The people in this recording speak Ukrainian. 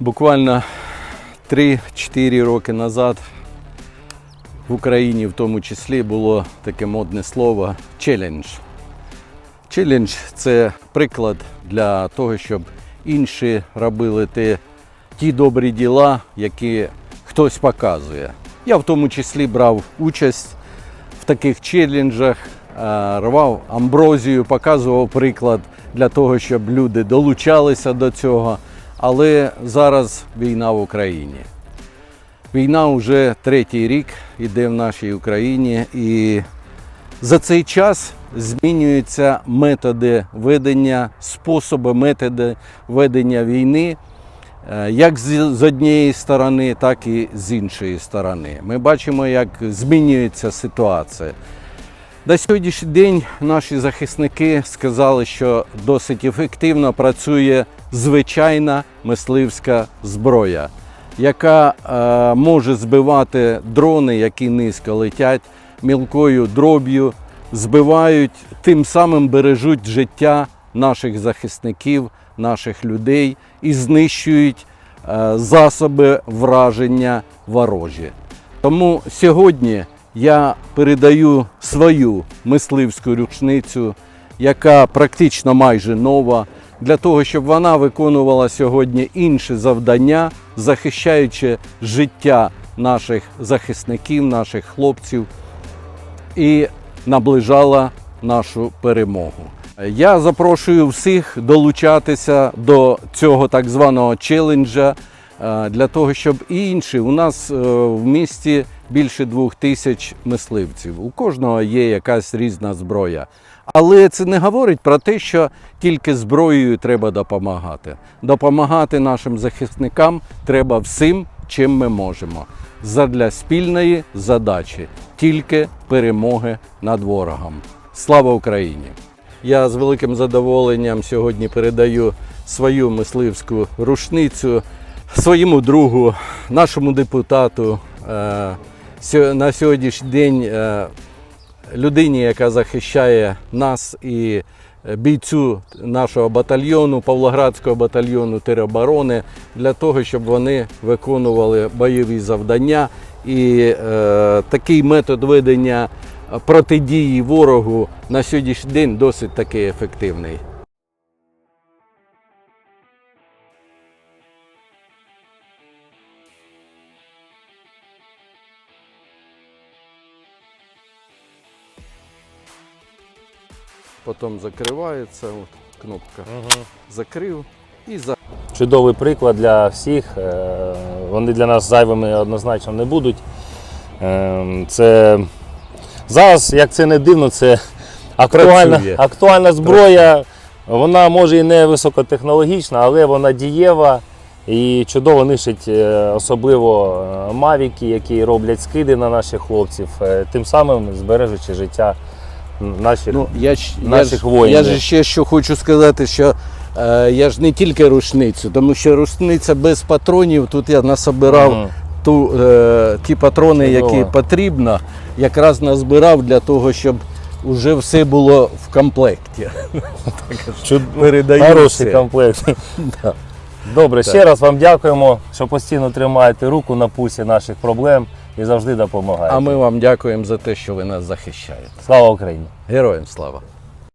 Буквально 3-4 роки назад в Україні в тому числі було таке модне слово челендж. Челендж це приклад для того, щоб інші робили те, ті добрі діла, які хтось показує. Я в тому числі брав участь в таких челенджах, рвав амброзію, показував приклад для того, щоб люди долучалися до цього. Але зараз війна в Україні. Війна вже третій рік іде в нашій Україні, і за цей час змінюються методи ведення, способи, методи ведення війни, е, як з з однієї сторони, так і з іншої сторони. Ми бачимо, як змінюється ситуація. На сьогоднішній день наші захисники сказали, що досить ефективно працює звичайна мисливська зброя, яка е, може збивати дрони, які низько летять мілкою дроб'ю, збивають, тим самим бережуть життя наших захисників, наших людей і знищують е, засоби враження ворожі. Тому сьогодні я передаю свою мисливську рушницю, яка практично майже нова, для того, щоб вона виконувала сьогодні інші завдання, захищаючи життя наших захисників, наших хлопців і наближала нашу перемогу. Я запрошую всіх долучатися до цього так званого челенджа е, для того, щоб і інші у нас е, в місті більше двох тисяч мисливців. У кожного є якась різна зброя. Але це не говорить про те, що тільки зброєю треба допомагати. Допомагати нашим захисникам треба всім, чим ми можемо. Задля спільної задачі тільки перемоги над ворогом. Слава Україні! Я з великим задоволенням сьогодні передаю свою мисливську рушницю своєму другу, нашому депутату. На сьогоднішній день е, людині, яка захищає нас і е, бійцю нашого батальйону, Павлоградського батальйону тероборони, для того, щоб вони виконували бойові завдання. І е, такий метод ведення протидії ворогу на сьогоднішній день досить таки ефективний. Потім закривається, от кнопка закрив і за. Чудовий приклад для всіх. Е, Вони для нас зайвими однозначно не будуть. Е, Це зараз, як це не дивно, це актуальна, актуальна зброя. Вона може і не високотехнологічна, але вона дієва і чудово нищить е, особливо мавіки, які роблять скиди на наших хлопців, тим самим збережучи життя наших. Ну, я, ж- я, ж, воїнів. я ж ще що хочу сказати, що е, я ж не тільки рушницю, тому що рушниця без патронів, тут я насобирав Мгм. ту, е, ті патрони, Чудово. які потрібно, якраз назбирав для того, щоб вже все було в комплекті. Чуд... Передаю Хороший все. комплект. Да. Добре, ще раз вам дякуємо, що постійно тримаєте руку на пульсі наших проблем і завжди допомагаєте. А ми вам дякуємо за те, що ви нас захищаєте. Слава Україні! Героям слава!